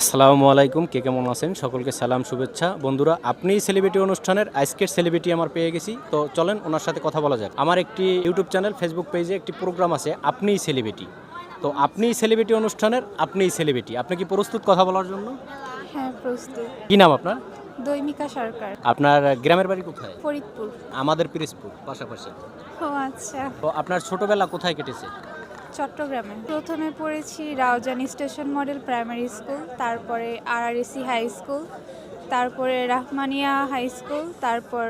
আসসালামু আলাইকুম কে কেমন আছেন? সকলকে সালাম শুভেচ্ছা। বন্ধুরা আপনি সেলিব্রিটি অনুষ্ঠানের আজকের সেলিব্রিটি আমার পেয়ে গেছি। তো চলেন ওনার সাথে কথা বলা যাক। আমার একটি ইউটিউব চ্যানেল ফেসবুক পেজে একটি প্রোগ্রাম আছে আপনিই সেলিব্রিটি। তো আপনিই সেলিব্রিটি অনুষ্ঠানের আপনিই সেলিব্রিটি। আপনি কি প্রস্তুত কথা বলার জন্য? হ্যাঁ প্রস্তুত। কি নাম আপনার? দৈমিকা সরকার। আপনার গ্রামের বাড়ি কোথায়? ফরিদপুর। আমাদের পিরিসপুর পাশাপাশি। ও আচ্ছা। তো আপনার ছোটবেলা কোথায় কেটেছে? চট্টগ্রামে। প্রথমে পড়েছি রাউজানি স্টেশন মডেল প্রাইমারি স্কুল, তারপরে আরআরএসি হাই স্কুল, তারপরে রাহমানিয়া হাই স্কুল, তারপর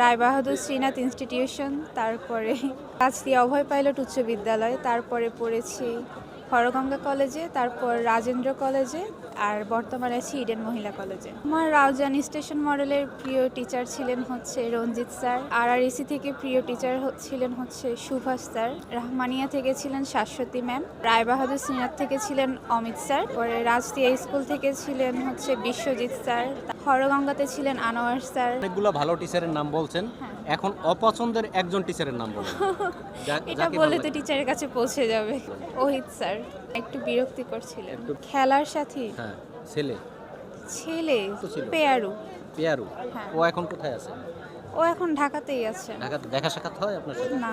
রায়বাহাদুর শ্রীনাথ ইনস্টিটিউশন, তারপরে কাছতিয়া অভয় পাইলট উচ্চ বিদ্যালয়, তারপরে পড়েছি হরগঙ্গা কলেজে, তারপর রাজেন্দ্র কলেজে আর বর্তমানে আছি ইডেন মহিলা কলেজে। আমার রাউজান স্টেশন মডেলের প্রিয় টিচার ছিলেন হচ্ছে রঞ্জিত স্যার। আর আর এসি থেকে প্রিয় টিচার ছিলেন হচ্ছে সুভাষ স্যার। রাহমানিয়া থেকে ছিলেন শাশ্বতী ম্যাম রায়বাহাদুর শ্রীনাথ থেকে ছিলেন অমিত স্যার। পরে রাজতিয়া স্কুল থেকে ছিলেন হচ্ছে বিশ্বজিৎ স্যার। হরগঙ্গাতে ছিলেন আনোয়ার স্যার। অনেকগুলো ভালো টিচারের নাম বলছেন। এখন অপছন্দের একজন টিচারের নাম বলুন। এটা বলে তো টিচারের কাছে পৌঁছে যাবে। ওহিত স্যার একটু বিরক্তিকর ছিলেন। খেলার সাথী? হ্যাঁ ছেলে। ছেলে। পেয়ারু। পেয়ারু। হ্যাঁ। ও এখন কোথায় আছে? ও এখন ঢাকাতেই আছে। ঢাকাতে দেখা সাক্ষাৎ হয় আপনার সাথে? না।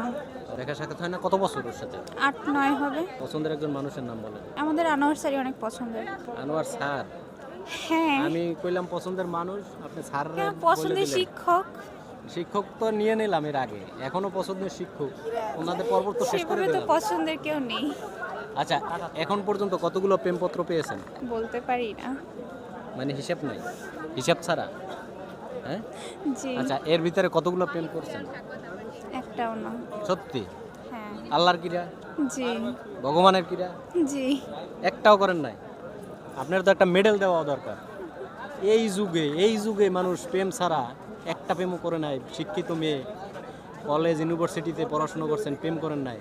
দেখা সাক্ষাৎ হয় না? কত বছর ওর সাথে? আট নয় হবে। পছন্দের একজন মানুষের নাম বলেন। আমাদের আনোয়ার স্যারই অনেক পছন্দের। আনোয়ার স্যার? হ্যাঁ। আমি কইলাম পছন্দের মানুষ আপনি স্যার হ্যাঁ, পছন্দের শিক্ষক। শিক্ষক তো নিয়ে নিলাম এর আগে এখনও পছন্দের শিক্ষক। ওনাদের পর্ব তো শেষ করে তো পছন্দের কেউ নেই। আচ্ছা এখন পর্যন্ত কতগুলো প্রেমপত্র পেয়েছেন? বলতে পারি না। মানে হিসাব নাই? হিসাব ছাড়া? হ্যাঁ? জি। আচ্ছা এর ভিতরে কতগুলো প্রেম করছেন? একটাও না। সত্যি? হ্যাঁ। আল্লাহর কিরা জি। ভগবানের কিরা জি। একটাও করেন নাই? আপনার তো একটা মেডেল দেওয়া দরকার। এই যুগে এই যুগে মানুষ প্রেম ছাড়া একটা প্রেমও করে নাই শিক্ষিত মেয়ে কলেজ ইউনিভার্সিটিতে পড়াশোনা করছেন প্রেম করেন নাই।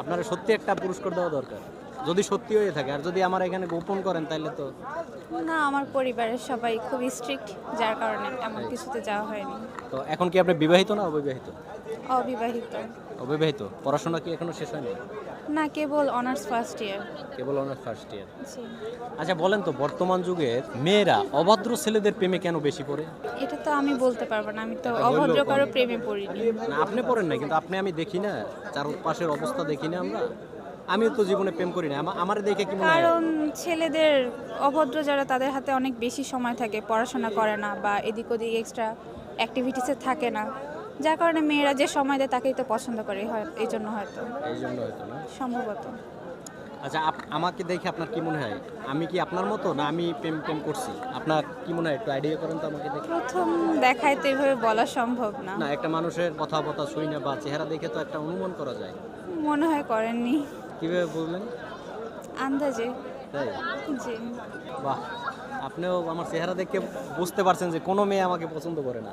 আপনারা সত্যি একটা পুরস্কার দেওয়া দরকার। যদি সত্যি হয়ে থাকে আর যদি আমার এখানে গোপন করেন তাহলে তো না আমার পরিবারের সবাই খুব স্ট্রিক্ট যার কারণে এমন কিছুতে যাওয়া হয়নি। তো এখন কি আপনি বিবাহিত না অবিবাহিত? অবিবাহিত। অবিবাহিত? পড়াশোনা কি এখনও শেষ হয়নি? না কেবল অনার্স ফার্স্ট ইয়ার কেবল অনার্স ফার্স্ট ইয়ার আচ্ছা বলেন তো বর্তমান যুগের মেয়েরা অভদ্র ছেলেদের প্রেমে কেন বেশি পড়ে? এটা তো আমি বলতে পারব না আমি তো অভদ্র কারও প্রেমে পড়িনি। না আপনি পড়েন না কিন্তু আপনি আমি দেখি না চারপাশের অবস্থা দেখি না আমরা। আমিও তো জীবনে প্রেম করি না আমার দেখে কি মনে হয়? কারণ ছেলেদের অভদ্র যারা তাদের হাতে অনেক বেশি সময় থাকে পড়াশোনা করে না বা এদিক ওদিক এক্সট্রা অ্যাক্টিভিটিসে থাকে না। যার কারণে মেয়েরা যে সময় দেয় তাকেই তো পছন্দ করে হয় এই জন্য হয়তো। এই জন্য হয়তো না? সম্ভবত। আচ্ছা আমাকে দেখে আপনার কি মনে হয়? আমি কি আপনার মতো না আমি প্রেম প্রেম করছি? আপনার কি মনে হয়? একটু আইডিয়া করেন তো আমাকে দেখে। প্রথম দেখায় তো এভাবে বলা সম্ভব না। না একটা মানুষের কথাবার্তা শুই না বা চেহারা দেখে তো একটা অনুমান করা যায়। মনে হয় করেননি। কীভাবে বললেন? আন্দাজে। তাই? জি। বাহ! আপনিও আমার চেহারা দেখে বুঝতে পারছেন যে কোনো মেয়ে আমাকে পছন্দ করে না।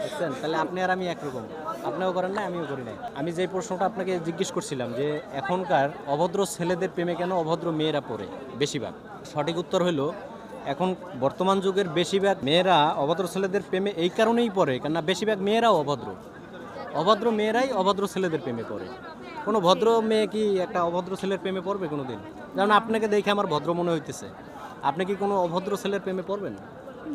বুঝছেন তাহলে আপনি আর আমি একরকম। আপনিও করেন না আমিও করি না আমি যে প্রশ্নটা আপনাকে জিজ্ঞেস করছিলাম যে এখনকার অভদ্র ছেলেদের প্রেমে কেন অভদ্র মেয়েরা পড়ে বেশিরভাগ? সঠিক উত্তর হলো এখন বর্তমান যুগের বেশিরভাগ মেয়েরা অভদ্র ছেলেদের প্রেমে এই কারণেই পড়ে কেননা বেশিরভাগ মেয়েরাও অভদ্র। অভদ্র মেয়েরাই অভদ্র ছেলেদের প্রেমে পড়ে। কোনো ভদ্র মেয়ে কি একটা অভদ্র ছেলের প্রেমে পড়বে কোনো দিন যেমন আপনাকে দেখে আমার ভদ্র মনে হইতেছে। আপনি কি কোনো অভদ্র ছেলের প্রেমে পড়বেন?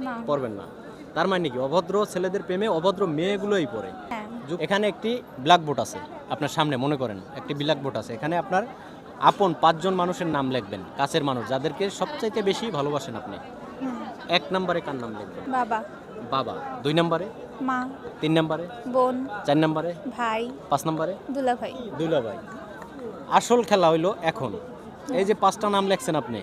না। পড়বেন না। তার মানে কি? অভদ্র ছেলেদের প্রেমে অভদ্র মেয়েগুলোই পড়ে। হ্যাঁ। এখানে একটি ব্ল্যাকবোর্ড আছে আপনার সামনে মনে করেন একটি ব্ল্যাকবোর্ড আছে। এখানে আপনার আপন পাঁচজন মানুষের নাম লিখবেন কাছের মানুষ যাদেরকে সবচাইতে বেশি ভালোবাসেন আপনি। এক নম্বরে কার নাম লিখবেন? বাবা। বাবা। দুই নম্বরে? মা। তিন নম্বরে? বোন। চার নম্বরে? ভাই। পাঁচ নম্বরে? দুলাভাই। দুলাভাই। আসল খেলা হইল এখন। এই যে পাঁচটা নাম লেখছেন আপনি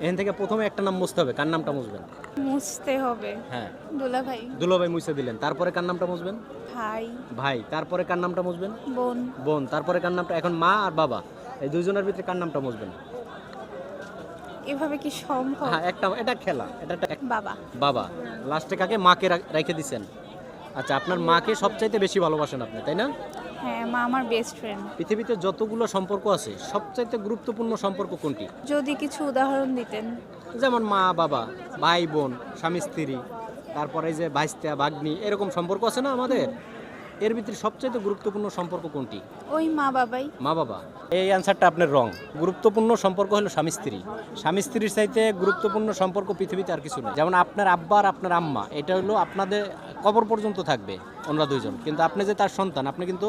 এখান থেকে প্রথমে একটা নাম মুছতে হবে কার নামটা মুছবেন? মুছতে হবে। হ্যাঁ। দুলাভাই। দুলাভাই মুছে দিলেন। তারপরে কার নামটা মুছবেন? ভাই। ভাই তারপরে কার নামটা মুছবেন? বোন। বোন তারপরে কার নামটা? এখন মা আর বাবা। এই দুইজনের ভিতরে কার নামটা মুছবেন? এভাবে কি সম্ভব? হ্যাঁ একটা এটা খেলা। এটা বাবা। বাবা। লাস্টে কাকে? মাকে রেখে দিছেন। আচ্ছা আপনার মাকে সবচাইতে বেশি ভালোবাসেন আপনি তাই না? হ্যাঁ মা আমার বেস্ট ফ্রেন্ড পৃথিবীতে যতগুলো সম্পর্ক আছে সবচাইতে গুরুত্বপূর্ণ সম্পর্ক কোনটি? যদি কিছু উদাহরণ দিতেন। যেমন মা বাবা ভাই বোন স্বামী স্ত্রী তারপরে যে ভাইস্তা ভাগ্নি এরকম সম্পর্ক আছে না আমাদের? এর ভিতরে সবচেয়ে গুরুত্বপূর্ণ সম্পর্ক কোনটি? ওই মা বাবাই। মা বাবা। এই অ্যান্সারটা আপনার রং গুরুত্বপূর্ণ সম্পর্ক হলো স্বামী স্ত্রী। স্বামী স্ত্রীর চাইতে গুরুত্বপূর্ণ সম্পর্ক পৃথিবীতে আর কিছু নেই। যেমন আপনার আব্বা আর আপনার আম্মা এটা হলো আপনাদের কবর পর্যন্ত থাকবে ওনারা দুইজন। কিন্তু আপনি যে তার সন্তান আপনি কিন্তু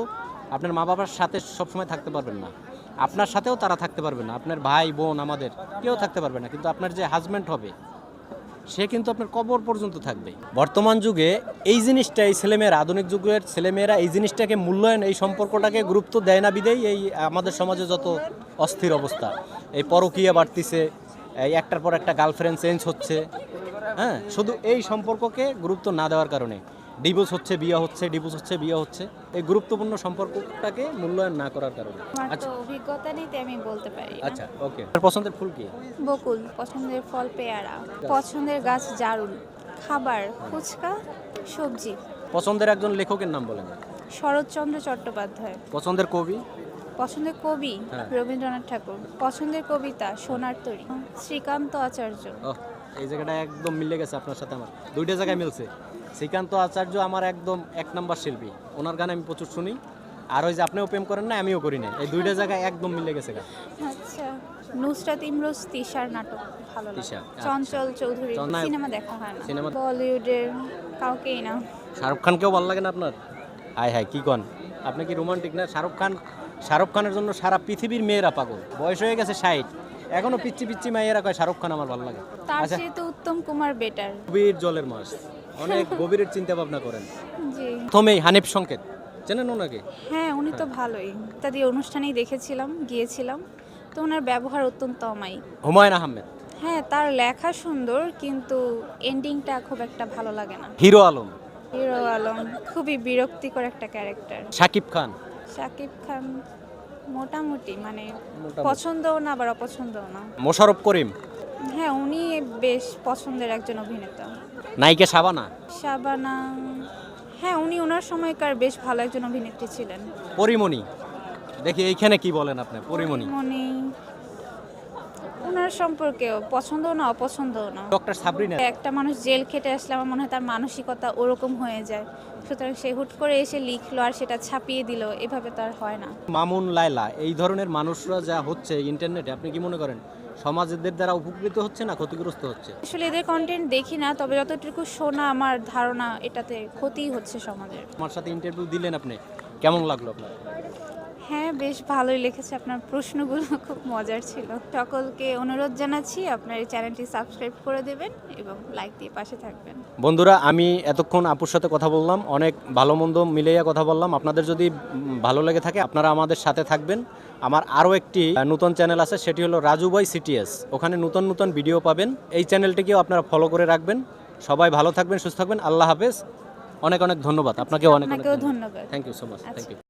আপনার মা বাবার সাথে সবসময় থাকতে পারবেন না। আপনার সাথেও তারা থাকতে পারবে না। আপনার ভাই, বোন আমাদের কেউ থাকতে পারবে না, কিন্তু আপনার যে হাজব্যান্ড হবে, সে কিন্তু আপনার কবর পর্যন্ত থাকবে। বর্তমান যুগে এই জিনিসটা এই ছেলেমেয়েরা, আধুনিক যুগের ছেলেমেয়েরা এই জিনিসটাকে মূল্যায়ন, এই সম্পর্কটাকে গুরুত্ব দেয় না বিদেই এই আমাদের সমাজে যত অস্থির অবস্থা, এই পরকীয়া বাড়তিছে, এই একটার পর একটা গার্লফ্রেন্ড চেঞ্জ হচ্ছে হ্যাঁ? শুধু এই সম্পর্ককে গুরুত্ব না দেওয়ার কারণে। ডিভোর্স হচ্ছে বিয়ে হচ্ছে ডিভোর্স হচ্ছে বিয়ে হচ্ছে। এই গুরুত্বপূর্ণ সম্পর্কটাকে মূল্যায়ন না করার কারণে। আচ্ছা। অভিজ্ঞতা নেই আমি বলতে পারি আচ্ছা ওকে। পছন্দের ফুল কি? বকুল পছন্দের ফল পেয়ারা পছন্দের গাছ জারুল খাবার ফুচকা সবজি। পছন্দের একজন লেখকের নাম বলেন। শরৎচন্দ্র চট্টোপাধ্যায়। পছন্দের কবি? পছন্দের কবি হ্যাঁ। রবীন্দ্রনাথ ঠাকুর। পছন্দের কবিতা সোনার তরী। শ্রীকান্ত আচার্য। এই জায়গাটা একদম মিলে গেছে আপনার সাথে আমার। দুইটা জায়গায় মিলছে। শ্রীকান্ত আচার্য আমার একদম এক নাম্বার শিল্পী। ওনার গান আমি প্রচুর শুনি। আর ওই যে আপনিও প্রেম করেন না আমিও করি না এই দুইটা জায়গায় একদম মিলে গেছে গান। আচ্ছা। নুসরাত ইমরোজ তিশার নাটক ভালো লাগে। আচ্ছা। চঞ্চল চৌধুরী সিনেমা দেখা হয় না। সিনেমা- বলিউডের কাউকেই না। শাহরুখ খানকেও ভালো লাগে না আপনার? হায় হায় কি কন? আপনি কি রোমান্টিক না? শাহরুখ খান শাহরুখ খানের জন্য সারা পৃথিবীর মেয়েরা পাগল। বয়স হয়ে গেছে ষাট। এখনও পিচ্ছি পিচ্ছি মেয়েরা কয় শাহরুখ খান আমার ভালো লাগে। তার আচ্ছা। চেয়ে তো উত্তম কুমার বেটার। গভীর জলের মাছ। অনেক গভীরের চিন্তা ভাবনা করেন। জি। প্রথমেই হানিফ সংকেত। চেনেন ওনাকে? হ্যাঁ উনি তো ভালোই। ইত্যাদি অনুষ্ঠানেই দেখেছিলাম গিয়েছিলাম। তো ওনার ব্যবহার অত্যন্ত অমায়িক। হুমায়ুন আহমেদ। হ্যাঁ তার লেখা সুন্দর কিন্তু এন্ডিংটা খুব একটা ভালো লাগে না। হিরো আলম। হিরো আলম খুবই বিরক্তিকর একটা ক্যারেক্টার। শাকিব খান। শাকিব খান মোটামুটি মানে। পছন্দও না আবার অপছন্দও না। মোশারফ করিম? হ্যাঁ উনি বেশ পছন্দের একজন অভিনেতা। নায়িকা শাবানা? শাবানা হ্যাঁ উনি ওনার সময়কার বেশ ভালো একজন অভিনেত্রী ছিলেন। পরিমণি। দেখি এইখানে কি বলেন আপনি? পরিমণি। মনে ওনার সম্পর্কেও পছন্দও না অপছন্দ না। ডক্টর সাবরিনা। একটা মানুষ জেল খেটে আসলে আমার মনে হয় তার মানসিকতা ওরকম হয়ে যায়। সুতরাং সে হুট করে এসে লিখলো আর সেটা ছাপিয়ে দিল এভাবে তো আর হয় না। মামুন লায়লা এই ধরনের মানুষরা যা হচ্ছে ইন্টারনেটে আপনি কি মনে করেন? সমাজের দ্বারা উপকৃত হচ্ছে না ক্ষতিগ্রস্ত হচ্ছে? আসলে এদের কন্টেন্ট দেখি না তবে যতটুকু শোনা আমার ধারণা এটাতে ক্ষতি হচ্ছে সমাজের। আমার সাথে ইন্টারভিউ দিলেন আপনি কেমন লাগল আপনার? হ্যাঁ বেশ ভালোই লিখেছে। আপনার প্রশ্নগুলো খুব মজার ছিল। সকলকে অনুরোধ জানাচ্ছি আপনার এই চ্যানেলটি সাবস্ক্রাইব করে দেবেন এবং লাইক দিয়ে পাশে থাকবেন। বন্ধুরা আমি এতক্ষণ আপুর সাথে কথা বললাম। অনেক ভালো মন্দ মিলাইয়া কথা বললাম। আপনাদের যদি ভালো লেগে থাকে আপনারা আমাদের সাথে থাকবেন। আমার আরও একটি নতুন চ্যানেল আছে সেটি হলো রাজু বয় সিটিএস। ওখানে নতুন নতুন ভিডিও পাবেন। এই চ্যানেলটিকেও আপনারা ফলো করে রাখবেন। সবাই ভালো থাকবেন সুস্থ থাকবেন। আল্লাহ হাফেজ। অনেক অনেক ধন্যবাদ। আপনাকে অনেক অনেক ধন্যবাদ। Thank you so much. Thank you